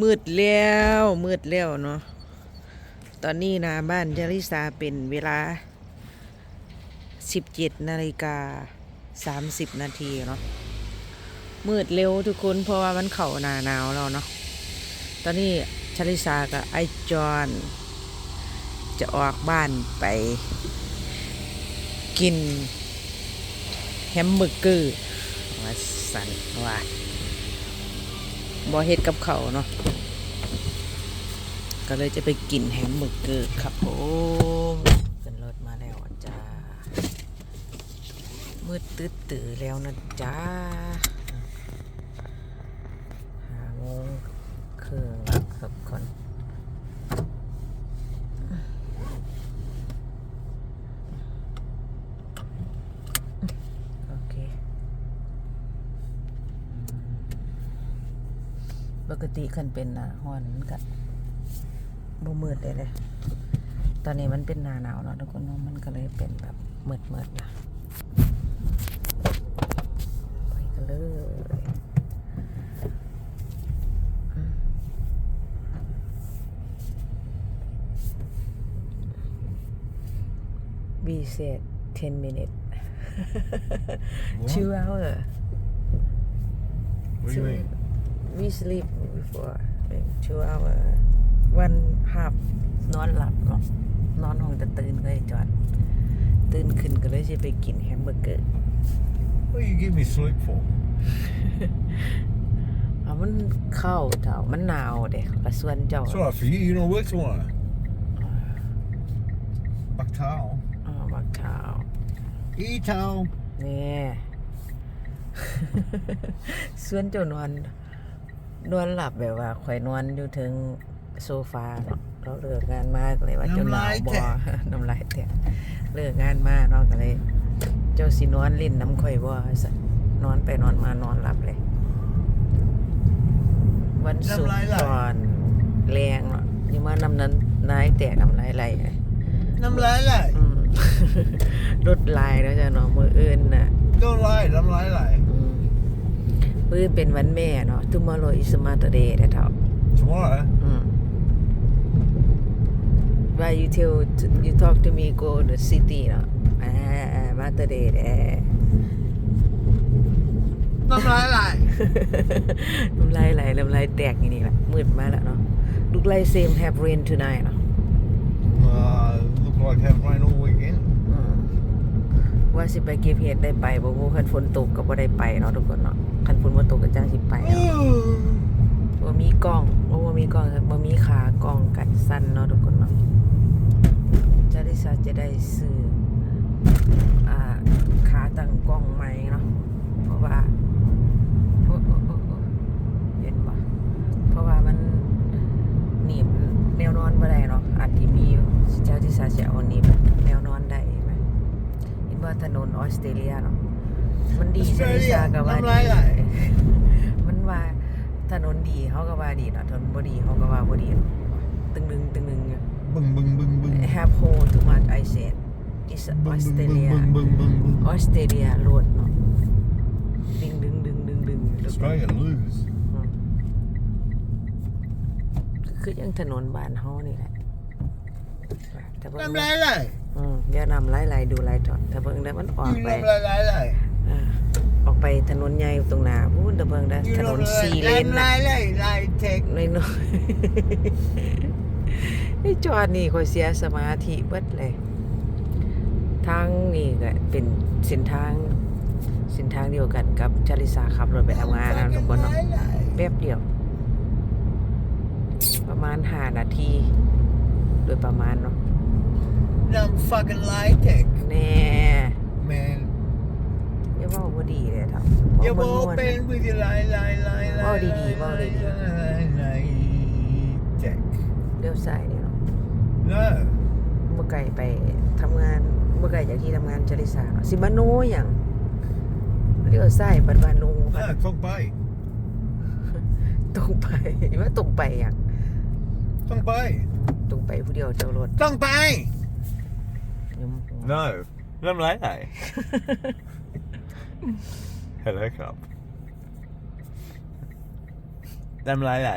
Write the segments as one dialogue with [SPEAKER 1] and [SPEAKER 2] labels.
[SPEAKER 1] มืดแล้ว มืดแล้วเนาะ ตอนนี้นะบ้านจาริสาเป็นเวลา 17นาฬิกา 30 นาทีเนาะ มืดเร็วทุกคน เพราะว่ามันเข่าหนาหนาวแล้วเนาะ ตอนนี้ชาลิสากับไอจอนจะออกบ้านไป กิน แฮมเบอร์เกอร์ว่าสั่นว่า บอเฮ็ดกับเขาเนาะก็เลยจะไปกินแฮมเบอร์เกอร์ครับผมขึ้นรถมาแล้วจ้ามืดตื้อตื่อแล้วนะจ้าหาโมงครึ่งล้วครับคนโอเค ป กติคันเป็นหนาฮ้อนมันก็บ่มืดเลยเลย ตอนนี้มันเป็นหนาหนาวเนาะทุกคนเนาะมันก็เลยเป็นแบบมืดๆนะไปกันเลยวีเซต10 minutes two hour
[SPEAKER 2] What do you mean?
[SPEAKER 1] We sleep before like two hour one half นอนหลับเนาะนอนห้องแต่ตื่นเลยจอด ตื่นขึ้นก็เลยจะไปกินแฮมเบอร์เกอร์
[SPEAKER 2] What you give me sleep for?
[SPEAKER 1] เอามันเข้าเจ้ามันหนาวเด็กละส่วนเจ้า
[SPEAKER 2] It's alright for you, you don't work tomorrow. Back towel.
[SPEAKER 1] อ๋อบักขาว
[SPEAKER 2] E towel.
[SPEAKER 1] นี่ส่วนเจ้านอน นอนหลับแบบว่าข่อยนอนอยู่ถึงโซฟาเนาะเราเลิกงานมากเลยว่าเจ้าหนาวบ่น้ำลายแตกเลิกงานมาเนาะก็เลย เจ้าสินอนลิ้นน้ำข่อยบ่ซะนอนไปนอนมานอนหลับเลย วันศุกร์ก่อนแรงเนาะอยังมานำนั้นนายแตกน้ำลายไหลเลย
[SPEAKER 2] I'm like that.
[SPEAKER 1] อืมรถลายแล้วจ้ะเนาะมืออื่นน่ะ
[SPEAKER 2] Don't lie, I'm like that.
[SPEAKER 1] อืม มือเป็นวันแม่เนาะ tomorrow is Mother Day นะเท่า
[SPEAKER 2] Tomorrow?
[SPEAKER 1] อืม why you tell you talk to me go to city เนาะอ่า Mother Day แ I'm
[SPEAKER 2] like that.
[SPEAKER 1] น้ำลายไหลน้ำลายแตกอย่างนี้แหละมืดมาแล้วเนาะ look like same have rain tonight เนาะ
[SPEAKER 2] Uh, look like have rain all weekend.
[SPEAKER 1] อืมว่าสิไปเก็บเห็ดได้ไปบ่ฮู้คันฝนตกก็บ่ได้ไปเนาะทุกคนเนาะ คันฝนบ่ตกก็จังสิไปเนาะบ่มีกล้องบ่บ่มีกล้องบ่มีขากล้องกันสั้นเนาะทุกคนเนาะจะได้ซะจะได้ซื้ออ่าขาตั้งกล้องใหม่เนาะเพราะว่าโอ้โอ้โอ้โอ้เห็นบ่เพราะว่ามันหนีบแนวนอนบ่ได้เนาะอาจสิมีเจ้าที่ซะจะเอาหนีบแนวนอนได้ไหมเห็นว่าถนนออสเตรเลียเนาะ มันดีซะที่ซะก็ว่า
[SPEAKER 2] น้ำ
[SPEAKER 1] ดี
[SPEAKER 2] ลายไหล
[SPEAKER 1] มันว่าถนนดีเขาก็ว่าดีเนาะถนนบ่ดีเขาก็ว่าบ่ดีเนาะตึงนึงตึงนึงอยู่
[SPEAKER 2] Bung bung bung bung.
[SPEAKER 1] have hole too much I said it's
[SPEAKER 2] Bung bung
[SPEAKER 1] Australia
[SPEAKER 2] bung bung bung bung.
[SPEAKER 1] Australia road เนาะดึงดึงดึงดึงดึง
[SPEAKER 2] Australia lose.
[SPEAKER 1] คือยังถนนบ้านเฮานี่แหละแต่เบิ่ง
[SPEAKER 2] I'm like that.
[SPEAKER 1] อืมอย่านำไหลๆดูไหลจอดแต่เบิ่งได้มันออก
[SPEAKER 2] You
[SPEAKER 1] ไป
[SPEAKER 2] not like that. like.
[SPEAKER 1] อ่า ออกไปถนนใหญ่ตรงหน้าพูดแต่เบิ่งได้
[SPEAKER 2] You
[SPEAKER 1] ถน
[SPEAKER 2] not
[SPEAKER 1] น
[SPEAKER 2] like
[SPEAKER 1] สี่เลน
[SPEAKER 2] I'm
[SPEAKER 1] น่ะ
[SPEAKER 2] like that. Like take.
[SPEAKER 1] น้อยน้อยๆไอ้จอดนี่คอยเสียสมาธิเบิดเลย ทางนี่ก็เป็นเส้นทางเส้นทางเดียวกันกับชาลิสาขับรถไปทำงานนะทุกคนเนาะ
[SPEAKER 2] Like that.
[SPEAKER 1] แป๊บเดียว ประมาณห้านาที โดยประมาณเนาะ
[SPEAKER 2] I'm fucking like it,
[SPEAKER 1] แน่
[SPEAKER 2] man.
[SPEAKER 1] อย่าเว่าบ่ดีเลยครับ
[SPEAKER 2] อย่า
[SPEAKER 1] เว้า
[SPEAKER 2] บอก
[SPEAKER 1] ม่วนๆ
[SPEAKER 2] เป็นวิธีไล่ไล่ไล่ไล่
[SPEAKER 1] เว้าดีๆเว้าดีๆ
[SPEAKER 2] ไล่ไล่แจ็ค
[SPEAKER 1] เลี้ยวซ้ายนี่เนาะ
[SPEAKER 2] no
[SPEAKER 1] เมื่อไกลไปทำงาน เมื่อไกลจากที่ทำงานชาลิสาเนาะสิมาโนอย่างเลี้ยวซ้ายปัดบานลง
[SPEAKER 2] no ต้องไป
[SPEAKER 1] ตรงไปว่าตรงไปอย่าง
[SPEAKER 2] ต้องไป
[SPEAKER 1] ตรงไปผู้เดียวเจ้ารถ
[SPEAKER 2] ต้องไป
[SPEAKER 1] ยมหัว
[SPEAKER 3] No, nem lei lei. Hello, club.
[SPEAKER 2] น้ำลายไหล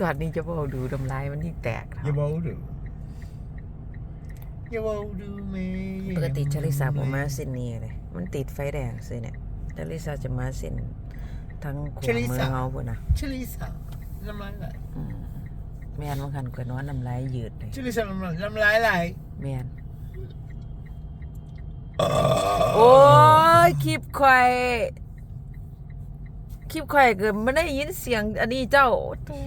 [SPEAKER 1] ตอนนี้จะบอกดูทำลายมันที่แตก
[SPEAKER 2] อย่าเบาดูอย่าเบาดูแม่
[SPEAKER 1] ปกติชลิสาผมมาเส้นนี้เลย มันติดไฟแดงซื้อเนี่ยชลิสาจะมาเส้นทั้งขวามือเฮาพุ่นนะ
[SPEAKER 2] ชลิสาน้ำลายไหล
[SPEAKER 1] อืมแม่นบางคันก็นอนน้ำลายยืดเลย
[SPEAKER 2] ชลิสาน้ำลายน้ำลายไหล
[SPEAKER 1] แม่นโอ้ ยคลิปควายคลิปควายเกิดไม่ได้ยินเสียง อันนี้เจ้าโถ่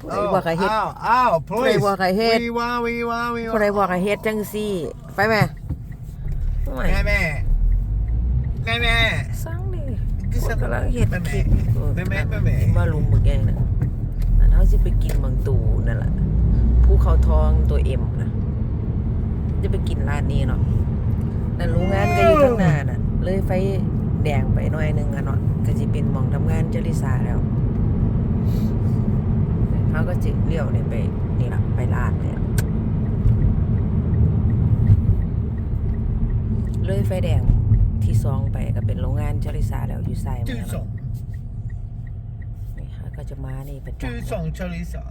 [SPEAKER 1] ผู้ใดบอกให้เฮ็ด
[SPEAKER 2] อ้าวอ้าว
[SPEAKER 1] ผู้ใดบอกให้เฮ็ด
[SPEAKER 2] วีว่าวีว่าวีว่า
[SPEAKER 1] ผู้ใดบอกให้เฮ็ดจังซี่ ไปแม่ไม่
[SPEAKER 2] แม่แม่แม่แม่
[SPEAKER 1] สร้างดิ
[SPEAKER 2] คือ
[SPEAKER 1] คน
[SPEAKER 2] สร้าง
[SPEAKER 1] กำลังเฮ็ด
[SPEAKER 2] แม่แม่
[SPEAKER 1] คลิป
[SPEAKER 2] แม่แม่แม่แม่
[SPEAKER 1] มาลุมบึกแกงน่ะอันเขาสิไปกินบางตูนั่นแหละภูเขาทองตัวเอ็มนะ จะไปกินร้านนี้เนาะนั่นโรงงานก็อยู่ข้างหน้าน่ะ เลยไฟแดงไปหน่อยหนึงอะเนาะก็สิเป็นหมองทำงานเจริสาแล้วเขาก็จิเลี้ยวเนี่ยไปนี่ล่ะไปลาดเนี่ยเลยไฟแดงที่ซองไปก็เป็นโรงงานเจริสาแล้วอยู่ใส่
[SPEAKER 2] จื้
[SPEAKER 1] มา
[SPEAKER 2] อสอง
[SPEAKER 1] นี่ฮะก็จะมานี่ประ
[SPEAKER 2] จื้อ
[SPEAKER 1] จำ
[SPEAKER 2] สองชลิสา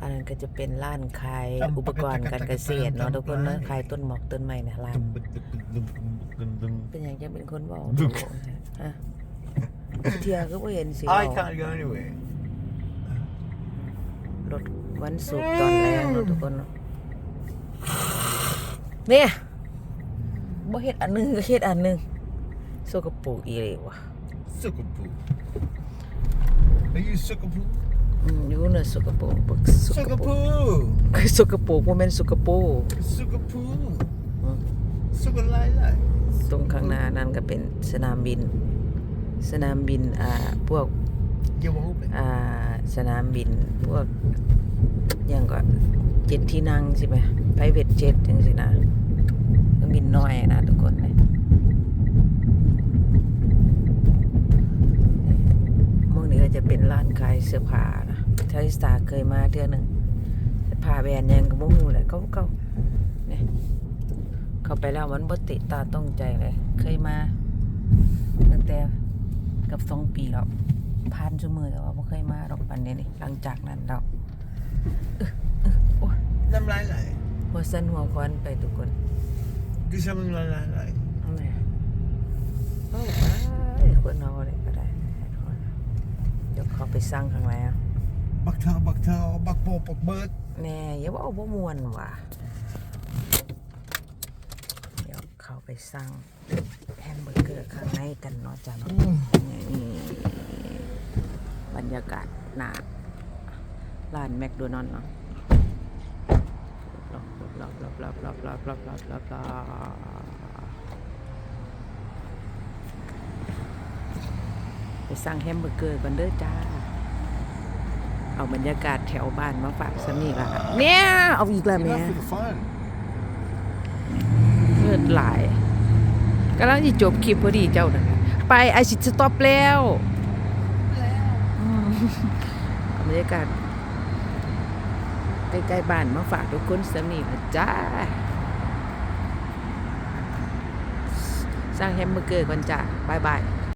[SPEAKER 1] อันนั้นก็จะเป็นร้านขาย
[SPEAKER 2] จำ
[SPEAKER 1] อุปกรณ์การเกษตรเนาะ
[SPEAKER 2] จำ
[SPEAKER 1] ทุกคนเนาะ
[SPEAKER 2] จำ
[SPEAKER 1] ขายต้นหมอกต้นไม้เนี่ยร้าน
[SPEAKER 2] ตึมตึมตึมตึมตึมตึม
[SPEAKER 1] เป็นอย่างจะเป็นคนบอก
[SPEAKER 2] ดึ
[SPEAKER 1] ดู
[SPEAKER 2] ก
[SPEAKER 1] ฮะเทียก็บ่เห็นสิ
[SPEAKER 2] I can't go anywhere
[SPEAKER 1] รถวันศุกร์ตอนแรงเนาะทุกคนเนาะเนี่ยบ่เฮ็ดอันหนึงก็เฮ็ดอันหนึงโซกปรกอีเลยวะ
[SPEAKER 2] Sukapu Are you Sukapu
[SPEAKER 1] อืมอยู่น่ะสกปรกบักสกปรก
[SPEAKER 2] Sukapu
[SPEAKER 1] คือสกปรกบ่แม่นสกปรก
[SPEAKER 2] Sukapu
[SPEAKER 1] อืม
[SPEAKER 2] Sukalai
[SPEAKER 1] ตรงข้างหน้านั่นก็เป็นสนามบิน สนามบินอ่าพวก
[SPEAKER 2] You open
[SPEAKER 1] อ่าสนามบินพวกอยังก็เจ็ดที่นั่งใช่ไหมไพรเวทเจ็ตจังสินะเครื่องบินน้อยนะทุกคนเลยมองนี้ก็จะเป็นร้านขายเสื้อผ้า นะทาริสตาเคยมาเทื่อหนึงเสื้อผ้าแบรนด์ยังก็บ่ฮู้แหละเขาเขาเนี่ยเข้าไปแล้วมันบ่ติตาต้องใจเลย เคยมาตั้งแต่เกับสองปีแล้วผ่านชั่วมือแต่ว่าไม่เคยมาดอกปันนี้นี่หลังจากนั้นเรา
[SPEAKER 2] Nam lai lại
[SPEAKER 1] หัวสั้นหัวควันไปทุกคน
[SPEAKER 2] Cứ sao mình lai lai lại
[SPEAKER 1] เอาไหนโอ้ไปคนเอาอะไรก็ได้เดี๋ยวเขาไปสร้างข้างในอะ
[SPEAKER 2] Bak thao bak thao bak bo bak bớt
[SPEAKER 1] แน่อย่าว่าเอาบ่มวนว่ะ เดี๋ยวเขาไปสร้างแฮมเบอร์เกอร์ข้างในกันเนาะจ้ะเนาะนี่บรรยากาศหนาร้านแมคโดนัลด์เนาะบลาบลาบลาบลาบลาบลาบลาบลาบลาไปสั่งแฮมเบอร์เกอร์กันเด้อจ้า เอาบรรยากาศแถวบ้านมาฝากสนี่ละค่ะเนี่ยเอาอีกแล้วแม่
[SPEAKER 2] Enough with the phone
[SPEAKER 1] เลือดหลายกำลังจะจบคลิปพอดีเจ้านะไปไอซิสต็อปแล้วอืมบรรยากาศใกล้ๆบ้านมาฝากทุกคนสนี่ละจ้า สร้างแฮมเบอร์เกอร์ก่อนจ้าบายบาย